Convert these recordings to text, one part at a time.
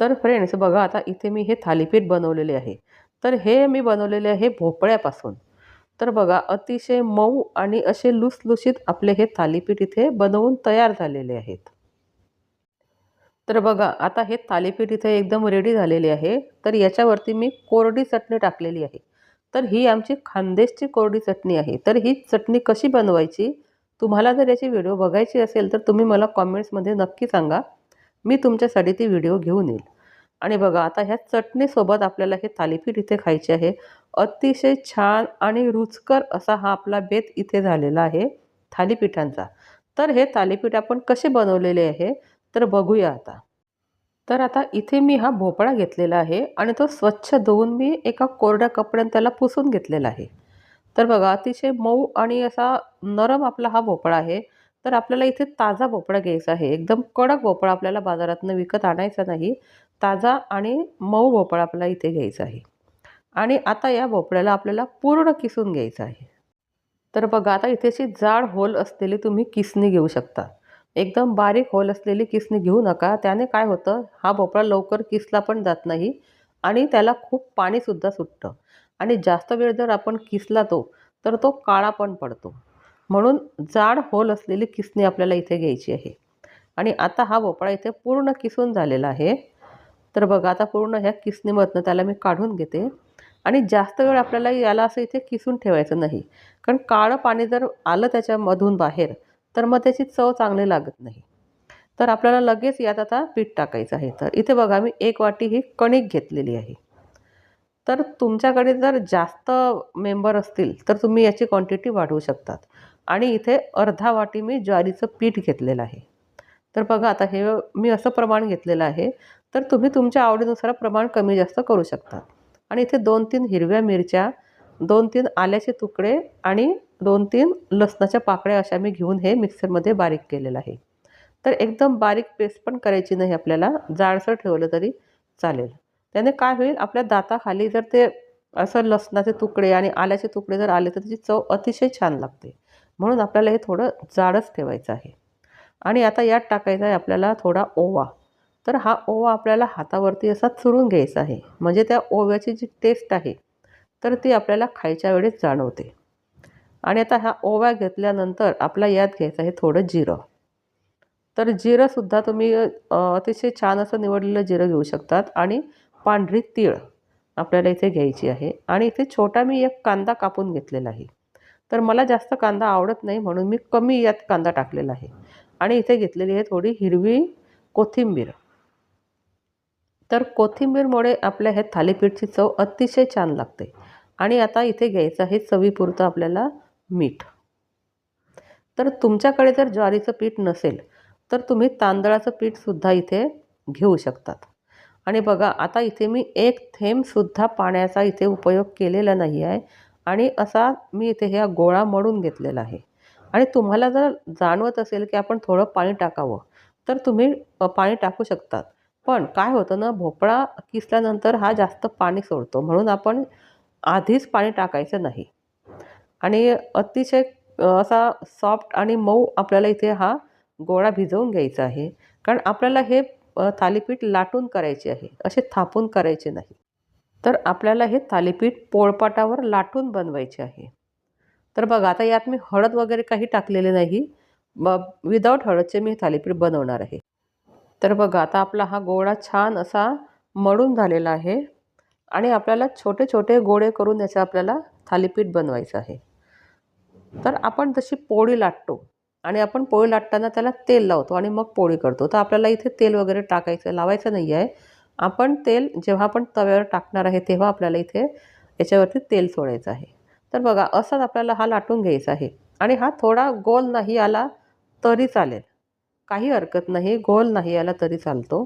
तर फ्रेंड्स बघा आता इथे मी हे थालीपीठ बनवलेले आहे. तर हे मी बनवलेले आहे भोपळ्यापासून. तर बघा अतिशय मऊ आणि असे लुसलुशीत आपले हे थालीपीठ इथे बनवून तयार झालेले आहेत. तर बघा आता हे थालीपीठ इथे एकदम रेडी झालेले आहे. तर याच्यावरती मी कोरडी चटणी टाकलेली आहे. तर ही आमची खानदेशची कोरडी चटणी आहे. तर ही चटणी कशी बनवायची? तुम्हाला जर याची व्हिडिओ बघायची असेल तर तुम्ही मला कॉमेंट्समध्ये नक्की सांगा. मी तुमच्यासाठी ती व्हिडिओ घेऊन येईल. आणि बघा आता ह्या चटणीसोबत आपल्याला हे थालीपीठ इथे खायचे आहे. अतिशय छान आणि रुचकर असा हा आपला बेत इथे झालेला आहे थालीपीठांचा. तर हे थालीपीठ आपण कसे बनवलेले आहे तर बघूया आता. तर आता इथे मी हा भोपळा घेतलेला आहे आणि तो स्वच्छ धुवून मी एका कोरड्या कपड्याने त्याला पुसून घेतलेला आहे. तर बघा अतिशय मऊ आणि असा नरम आपला हा भोपळा आहे. तर आपल्याला इथे ताजा भोपळा घ्यायचा आहे. एकदम कडक भोपळा आपल्याला बाजारातनं विकत आणायचा नाही. ताजा आणि मऊ भोपळा आपल्याला इथे घ्यायचा आहे. आणि आता या भोपळ्याला आपल्याला पूर्ण किसून घ्यायचं आहे. तर बघा आता इथेची जाड होल असलेली तुम्ही किसणी घेऊ शकता. एकदम बारीक होल असलेली किसणी घेऊ नका. त्याने काय होतं हा भोपळा लवकर किसला पण जात नाही आणि त्याला खूप पाणीसुद्धा सुटतं. आणि जास्त वेळ जर आपण किसला तो तर तो काळा पण पडतो. म्हणून जाड होल असलेली किसणी आपल्याला इथे घ्यायची आहे. आणि आता हा भोपळा इथे पूर्ण किसून झालेला आहे. तर बघा आता पूर्ण ह्या किसणीमधनं त्याला मी काढून घेते. आणि जास्त वेळ आपल्याला याला असं इथे किसून ठेवायचं नाही. कारण काळं पाणी जर आलं त्याच्यामधून बाहेर तर मग त्याची चव चांगली लागत नाही. तर आपल्याला लगेच यात आता पीठ टाकायचं आहे. तर इथे बघा मी एक वाटी ही कणिक घेतलेली आहे. तर तुमच्याकडे जर जास्त मेंबर असतील तर तुम्ही याची क्वांटिटी वाढवू शकतात. आणि इथे अर्धा वाटी मी ज्वारीचं पीठ घेतलेलं आहे. तर बघा आता हे मी असं प्रमाण घेतलेलं आहे तर तुम्ही तुमच्या आवडीनुसार प्रमाण कमी जास्त करू शकता. आणि इथे दोन तीन हिरव्या मिरच्या दोन तीन आल्याचे तुकडे आणि दोन तीन लसणाच्या पाकळ्या अशा मी घेऊन हे मिक्सरमध्ये बारीक केलेलं आहे. तर एकदम बारीक पेस्ट पण करायची नाही आपल्याला जाडसर ठेवलं तरी चालेल. त्याने काय होईल आपल्या दाताखाली जर ते असं लसणाचे तुकडे आणि आल्याचे तुकडे जर आले तर त्याची चव अतिशय छान लागते. म्हणून आपल्याला हे थोडं जाडच ठेवायचं आहे. आणि आता यात टाकायचा आहे आपल्याला थोडा ओवा. तर हा ओवा आपल्याला हातावरती असा चुरून घ्यायचा आहे. म्हणजे त्या ओव्याची जी टेस्ट आहे तर ती आपल्याला खायच्या वेळेस जाणवते. आणि आता हा ओवा घेतल्यानंतर आपला यात घ्यायचं आहे थोडं जिरं. तर जिरंसुद्धा तुम्ही अतिशय छान असं निवडलेलं जिरं घेऊ शकतात. आणि पांढरी तीळ आपल्याला इथे घ्यायची आहे. आणि इथे छोटा मी एक कांदा कापून घेतलेला आहे. तर मला जास्त कांदा आवडत नाही म्हणून मी कमी यात कांदा टाकलेला आहे. आणि इथे घेतलेली आहे थोडी हिरवी कोथिंबीर. तर कोथिंबीरमुळे आपल्या ह्या थालीपीठची चव अतिशय छान लागते. आणि आता इथे घ्यायचं आहे चवीपुरतं आपल्याला मीठ. तर तुमच्याकडे जर ज्वारीचं पीठ नसेल तर तुम्ही तांदळाचं पीठसुद्धा इथे घेऊ शकतात. आणि बघा आता इथे मी एक थेंबसुद्धा पाण्याचा इथे उपयोग केलेला नाही आहे आणि असा मी इथे ह्या गोळा मळून घेतलेला आहे. आणि तुम्हाला जर जाणवत असेल की आपण थोडं पाणी टाकावं तर तुम्ही पाणी टाकू शकतात. पण काय होतं ना भोपळा किसल्यानंतर हा जास्त पाणी सोडतो. म्हणून आपण आधीच पाणी टाकायचं नाही. आणि अतिशय असा सॉफ्ट आणि मऊ आपल्याला इथे हा गोळा भिजवून घ्यायचा आहे. कारण आपल्याला हे थालीपीठ लाटून करायचे आहे. असे थापून करायचे नाही. तर आपल्याला हे थालीपीठ पोळपाटावर लाटून बनवायचे आहे. तर बघा आता यात मी हळद वगैरे काही टाकलेले नाही. ब विदाऊट हळदचे मी थालीपीठ बनवणार आहे. तर बघा आता आपला हा गोळा छान असा मळून झालेला आहे आणि आपल्याला छोटे छोटे गोळे करून याचं आपल्याला थालीपीठ बनवायचं आहे. तर आपण जशी पोळी लाटतो आणि आपण पोळी लाटताना त्याला तेल लावतो आणि मग पोळी करतो. तर आपल्याला इथे तेल वगैरे टाकायचं लावायचं नाही आहे आपण तेल जेव्हा आपण तव्यावर टाकणार आहे तेव्हा आपल्याला इथे याच्यावरती तेल सोडायचं आहे. तर बघा असाच आपल्याला हा लाटून घ्यायचा आहे. आणि हा थोडा गोल नाही आला तरी चालेल. काही हरकत नाही गोल नाही आला तरी चालतो.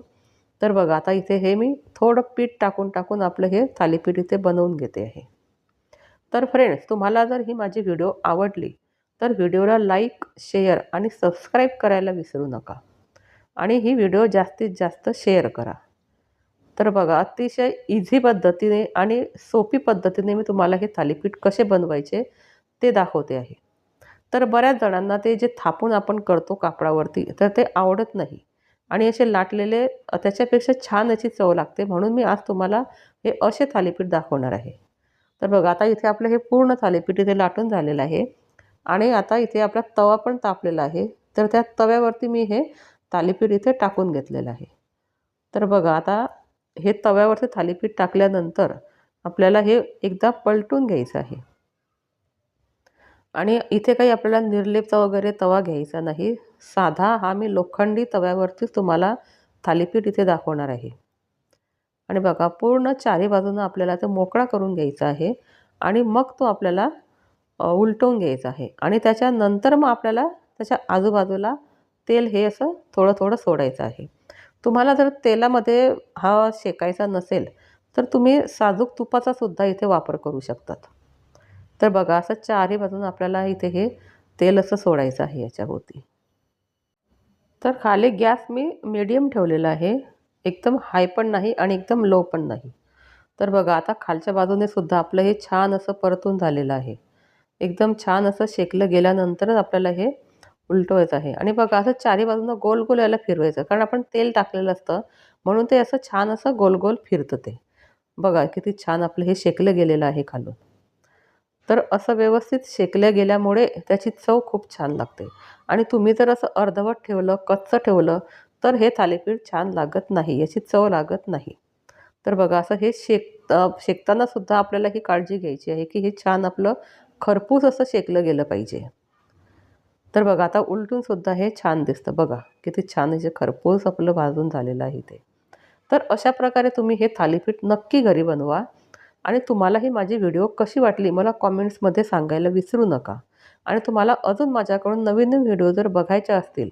तर बघा आता इथे हे मी थोडं पीठ टाकून टाकून आपलं हे थालीपीठ इथे बनवून घेते आहे. तर फ्रेंड्स तुम्हाला जर ही माझी व्हिडिओ आवडली तर व्हिडिओला लाईक शेअर आणि सबस्क्राईब करायला विसरू नका. आणि ही व्हिडिओ जास्तीत जास्त शेअर करा. तर बघा अतिशय इझी पद्धतीने आणि सोपी पद्धतीने मी तुम्हाला हे थालीपीठ कसे बनवायचे ते दाखवते आहे. तर बऱ्याच जणांना ते जे थापून आपण करतो कापडावरती तर ते आवडत नाही. आणि असे लाटलेले त्याच्यापेक्षा छान याची चव लागते म्हणून मी आज तुम्हाला हे असे थालीपीठ दाखवणार आहे. तर बघा आता इथे आपलं हे पूर्ण थालीपीठ इथे लाटून झालेलं आहे. आणि आता इथे आपला तवा पण तापलेला आहे. तर त्या तव्यावरती मी हे थालीपीठ इथे टाकून घेतलेलं आहे. तर बघा आता हे तव्यावरती थालीपीठ टाकल्यानंतर आपल्याला हे एकदा पलटून घ्यायचं आहे. आणि इथे काही आपल्याला निर्लेपचा वगैरे तवा घ्यायचा नाही. साधा हा मी लोखंडी तव्यावरतीच तुम्हाला थालीपीठ इथे दाखवणार आहे. आणि बघा पूर्ण चारी बाजूनं आपल्याला ते मोकळा करून घ्यायचा आहे. आणि मग तो आपल्याला उलटवून घ्यायचा आहे. आणि त्याच्यानंतर मग आपल्याला त्याच्या आजूबाजूला तेल हे असं थोडं थोडं सोडायचं आहे. तुम्हाला जर तेलामध्ये हा शेकायचा नसेल तर तुम्ही साजूक तुपाचा सुद्धा इथे वापर करू शकतात. तर बघा असं चारही बाजून आपल्याला इथे हे तेल असं सोडायचं आहे याच्याभोवती. तर खाली गॅस मी मीडियम ठेवलेला आहे. एकदम हाय पण नाही आणि एकदम लो पण नाही. तर बघा आता खालच्या बाजूने सुद्धा आपलं हे छान असं परतून झालेलं आहे. एकदम छान असं शेकलं गेल्यानंतरच आपल्याला हे उलटवायचं आहे. आणि बघा असं चारी बाजूनं गोल गोल याला फिरवायचं कारण आपण तेल टाकलेलं असतं म्हणून ते असं छान असं गोल गोल फिरतं ते. बघा किती छान आपलं हे शेकलं गेलेलं आहे खालून. तर असं व्यवस्थित शेकल्या गेल्यामुळे त्याची चव खूप छान लागते. आणि तुम्ही जर असं अर्धवट ठेवलं कच्चं ठेवलं तर हे थालीपीठ छान लागत नाही याची चव लागत नाही. तर बघा असं हे शेक शेकतानासुद्धा आपल्याला ही काळजी घ्यायची आहे की हे छान आपलं खरपूस असं शेकलं गेलं पाहिजे. तर बघा आता उलटून सुद्धा हे छान दिसतं. बघा किती छान हे जे खरपूस आपलं भाजून झालेलं आहे ते. तर अशा प्रकारे तुम्ही हे थालीपीठ नक्की घरी बनवा आणि तुम्हाला ही माझी व्हिडिओ कशी वाटली मला कॉमेंट्समध्ये सांगायला विसरू नका. आणि तुम्हाला अजून माझ्याकडून नवीन नवीन व्हिडिओ जर बघायचे असतील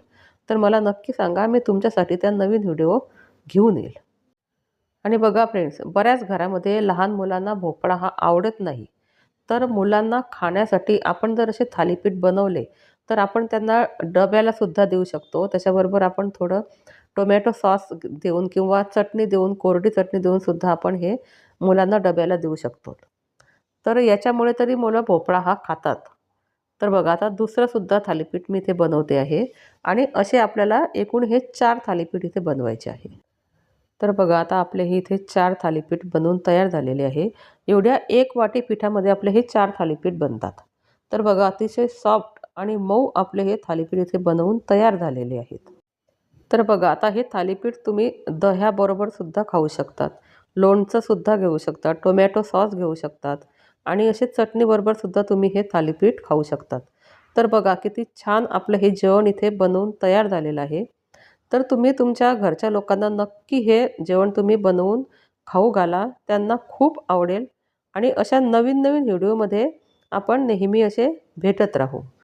तर मला नक्की सांगा मी तुमच्यासाठी त्या नवीन व्हिडिओ घेऊन येईल. आणि बघा फ्रेंड्स बऱ्याच घरामध्ये लहान मुलांना भोपळा हा आवडत नाही. तर मुलांना खाण्यासाठी आपण जर असे थालीपीठ बनवले तर आपण त्यांना डब्याला सुद्धा देऊ शकतो. त्याच्याबरोबर आपण थोडं टोमॅटो सॉस देऊन किंवा चटणी देऊन कोरडी चटणी देऊन सुद्धा आपण हे मुलांना डब्याला देऊ शकतो. तर याच्यामुळे तरी मुलं भोपळा हा खातात. तर बघा आता दुसरंसुद्धा थालीपीठ मी इथे बनवते आहे आणि असे आपल्याला एकूण हे चार थालीपीठ इथे बनवायचे आहे. तर बघा आता आपले हे इथे चार थालीपीठ बनवून तयार झालेले आहे. एवढ्या एक वाटी पिठामध्ये आपले हे चार थालीपीठ बनतात. तर बघा अतिशय सॉफ्ट आणि मऊ आपले हे थालीपीठ इथे बनवून तयार झालेले आहेत. तर बघा आता हे थालीपीठ तुम्ही दह्याबरोबर सुद्धा खाऊ शकतात. लोणचंसुद्धा घेऊ शकतात. टोमॅटो सॉस घेऊ शकतात. आणि असे चटणीबरोबर सुद्धा तुम्ही हे थालीपीठ खाऊ शकतात. तर बघा किती छान आपलं हे जेवण इथे बनवून तयार झालेलं आहे. तर तुम्ही तुमच्या घरच्या लोकांना नक्की हे जेवण तुम्ही बनवून खाऊ घाला. त्यांना खूप आवडेल. आणि अशा नवीन नवीन व्हिडिओमध्ये आपण नेहमी असे भेटत राहू.